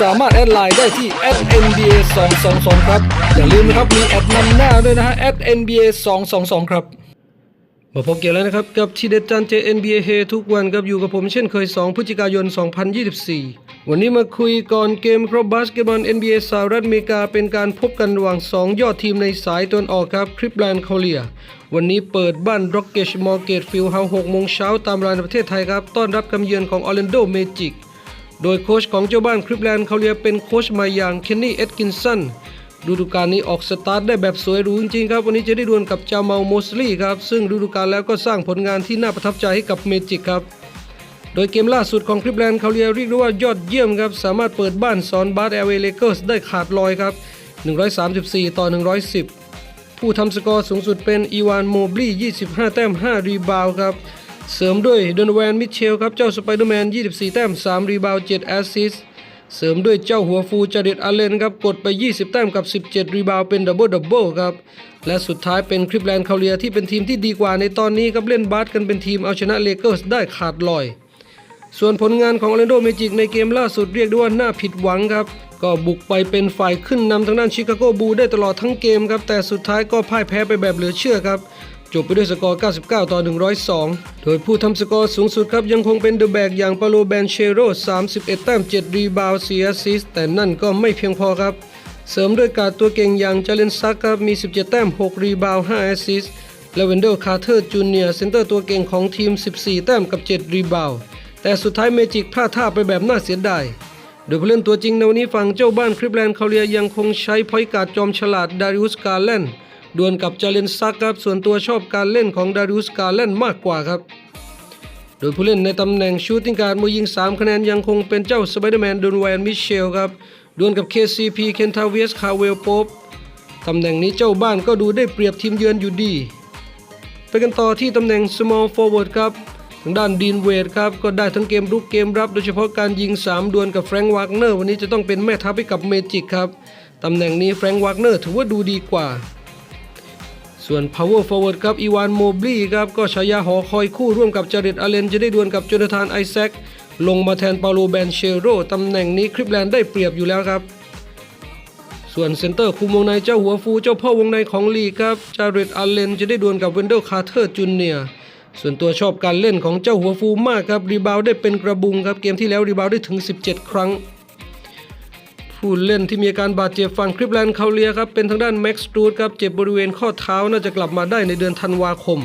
สามารถแอดไลน์ได้ที่ @nba 222ครับ อย่าลืมนะครับ มีแอดนำหน้าด้วยนะฮะ @nba 222ครับมาพบกี่ยวแล้วนะครับ กับทีเด็ดจันเจ NBA เฮทุกวันครับอยู่กับผมเช่นเคย 2 พฤศจิกายน 2024 วันนี้มาคุยก่อนเกมครบบาสเกตบอล NBA สหรัฐอเมริกาเป็นการพบกันระหว่าง 2 ยอดทีมในสายตะวันออกครับคริปแลนด์คาเลีวันนี้เปิดบ้านร็อกเกชมอร์เกตฟิลเฮา6โมงเช้าตามเวลาในประเทศไทยครับ ต้อนรับกำเยือนของออร์แลนโดเมจิก โดยโค้ชของเจ้าบ้านคริปแลนด์เขาเรียกเป็นโค้ชมาอย่างเคนนี่เอ็ดกินสันฤดูกาลนี้ออกสตาร์ทได้แบบสวยหรูจริงๆครับ วันนี้จะได้ดวลกับจาเมาโมสลีครับ ซึ่งฤดูกาลแล้วก็สร้างผลงานที่น่าประทับใจให้กับเมจิกครับ โดยเกมล่าสุดของคริปแลนด์เขาเรียกเรียกได้ว่ายอดเยี่ยมครับ สามารถเปิดบ้านสอนบาสเอลเวเลเกอร์สได้ขาดลอยครับ 134 ต่อ 110 ผู้ทำสกอร์สูงสุดเป็นอีวานโมบลี25 แต้ม 5 รีบาวครับ เสริมด้วยโดนแวนมิเชลครับ เจ้าสไปเดอร์แมน 24 แต้ม 3 รีบาว 7 แอสซิสเสริมด้วยเจ้าหัวฟูจาเดตอาเลนครับ กดไป 20 แต้มกับ 17 รีบาวเป็นดับเบิลดับเบิลครับ และสุดท้ายเป็นคริปแลนด์คาเลียที่เป็นทีมที่ดีกว่าในตอนนี้ครับ เล่นบาสกันเป็นทีมเอาชนะเลเกอร์สได้ขาดลอย ส่วนผลงานของออร์แลนโดเมจิกในเกมล่าสุดเรียกได้ว่าน่าผิดหวังครับก็บุกไปเป็นฝ่ายขึ้นนำทางด้านชิคาโกบูลได้ตลอดทั้งเกมครับ แต่สุดท้ายก็พ่ายแพ้ไปแบบเหลือเชื่อครับ จบไปด้วยสกอร์ 99 ต่อ 102 โดยผู้ทำสกอร์สูงสุดครับยังคงเป็นเดอะแบกอย่างปาโลแบนเชโร 31 แต้ม 7 รีบาวด์4แอสซิส แต่นั่นก็ไม่เพียงพอครับ เสริมด้วยการตัวเก่งอย่างจาเลนซักครับมี 17 แต้ม 6 รีบาวด์5แอสซิสและเวนเดลคาร์เทอร์จูเนียร์เซนเตอร์ตัวเก่งของทีม 14 แต้มกับ 7 รีบาวด์แต่สุดท้ายเมจิกพลาดท่าไปแบบน่าเสียดาย โดยผู้เล่นตัวจริงในวันนี้ฝั่งเจ้าบ้านคริปแลนด์เขาเรียยังคงใช้พอยการ์ดจอมฉลาดดาริอุสกาเลนด ดวลกับจาเลนซักครับ ส่วนตัวชอบการเล่นของดาริอุสกาเล่นมากกว่าครับ โดยผู้เล่นในตำแหน่งชูตติ้งการมือยิง 3 คะแนนยังคงเป็นเจ้าสไปเดอร์แมนโดนแวนมิเชลครับ ดวลกับ KCP เคนทาเวียสคาเวลโป๊ปตำแหน่งนี้เจ้าบ้านก็ดูได้เปรียบทีมเยือนอยู่ดี ไปกันต่อที่ตำแหน่ง small forward ครับทางด้านดีนเวดครับก็ได้ทั้งเกมรุกเกมรับโดยเฉพาะการยิง 3 ดวลกับแฟรงค์วากเนอร์วันนี้จะต้องเป็นแม่ทัพให้กับเมจิกครับ ตำแหน่งนี้แฟรงค์วากเนอร์ถือว่าดูดีกว่า ส่วน power forward ครับอีวานโมบลีครับก็ฉายาหอคอยคู่ร่วมกับจาเรตอาเลนจะได้ดวลกับโจนาธานไอแซคลงมาแทนเปาโลแบนเชโรตำแหน่งนี้คริปแลนด์ได้เปรียบอยู่แล้วครับ ส่วนเซนเตอร์คุมวงในเจ้าหัวฟูเจ้าพ่อวงในของลีครับจาเรตอาเลนจะได้ดวลกับเวนเดลคาร์เทอร์จูเนียส่วนตัวชอบการเล่นของเจ้าหัวฟูมากครับรีบาวได้เป็นกระบุงครับเกมที่แล้วรีบาวได้ถึง 17 ครั้ง ผู้เล่นที่มีอาการบาดเจ็บฝั่งคริปแลนด์เขาเลียครับเป็นทางด้านแม็กซ์ตูดครับเจ็บบริเวณข้อเท้าน่าจะกลับมาได้ในเดือนธันวาคม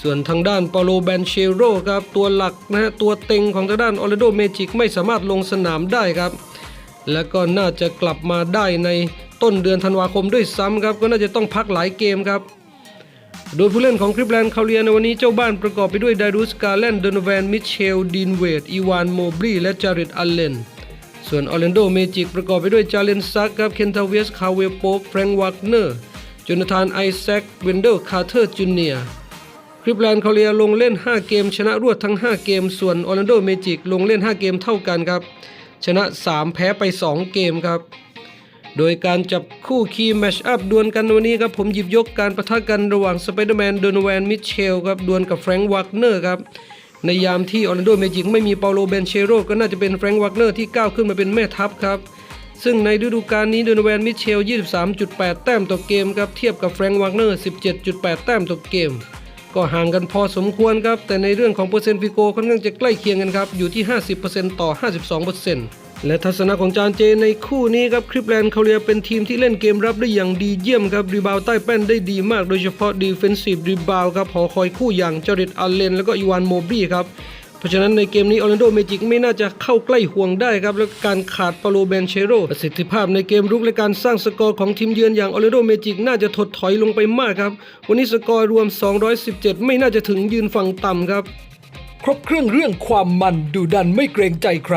ส่วนทางด้านเปาโลแบนเชโรครับตัวหลักนะฮะตัวเต็งของทางด้านออร์แลโดเมจิกไม่สามารถลงสนามได้ครับ และก็น่าจะกลับมาได้ในต้นเดือนธันวาคมด้วยซ้ำครับก็น่าจะต้องพักหลายเกมครับโดยผู้เล่นของคริปแลนด์คาเลียในวันนี้เจ้าบ้านประกอบไปด้วยไดรูสกาแลนโดนแวนมิเชลดีนเวดอีวานโมบลีและจาริตอัลเลน ส่วนออร์แลนโดเมจิกประกอบไปด้วยจาเลนซักครับเคนทาเวสคาเวโปแฟรงค์วากเนอร์จนาธานไอแซคเวนเดลคาร์เทอร์จูเนียคริปแลนด์คาเลียลงเล่น 5 เกม ชนะรวดทั้ง 5 เกม ส่วนออร์แลนโดเมจิกลงเล่น 5 เกมเท่ากันครับ ชนะ 3 แพ้ไป 2 เกมครับ โดยการจับคู่คีย์แมชอัพดวลกันวันนี้ครับผมหยิบยกการประทะกันระหว่างสไปเดอร์แมนโดนแวนมิเชลครับดวลกับแฟรงค์วากเนอร์ครับ ในยามที่ออร์แลนโดเมจิกไม่มีเปาโลเบนเชโรก็น่าจะเป็นแฟรงค์วักเนอร์ที่ก้าวขึ้นมาเป็นแม่ทัพครับ ซึ่งในฤดูกาลนี้โดนแวนมิเชล 23.8 แต้มต่อเกมครับเทียบกับแฟรงค์วักเนอร์ 17.8 แต้มต่อเกม ก็ห่างกันพอสมควรครับ แต่ในเรื่องของเปอร์เซ็นต์ฟิโกค่อนข้างจะใกล้เคียงกันครับอยู่ที่ 50%ต่อ 52% และทัศนะของจานเจในคู่นี้ครับคริปแลนด์เขาเรียเป็นทีมที่เล่นเกมรับได้อย่างดีเยี่ยมครับรีบาวใต้แป้นได้ดีมากโดยเฉพาะดีเฟนซีฟรีบาวครับหอคอยคู่อย่างจริตอัลเลน แล้วก็อีวานโมบลีครับเพราะฉะนั้นในเกมนี้ออร์แลนโดเมจิกไม่น่าจะเข้าใกล้ห่วงได้ครับ และการขาดปาโลแบนเชโรประสิทธิภาพในเกมรุกและการสร้างสกอร์ของทีมเยือนอย่างออร์แลนโดเมจิกน่าจะถดถอยลงไปมากครับวันนี้สกอร์รวม 217 ไม่น่าจะถึงยืนฝั่งต่ำครับ ครบเครื่องเรื่องความมันดูดันไม่เกรงใจใคร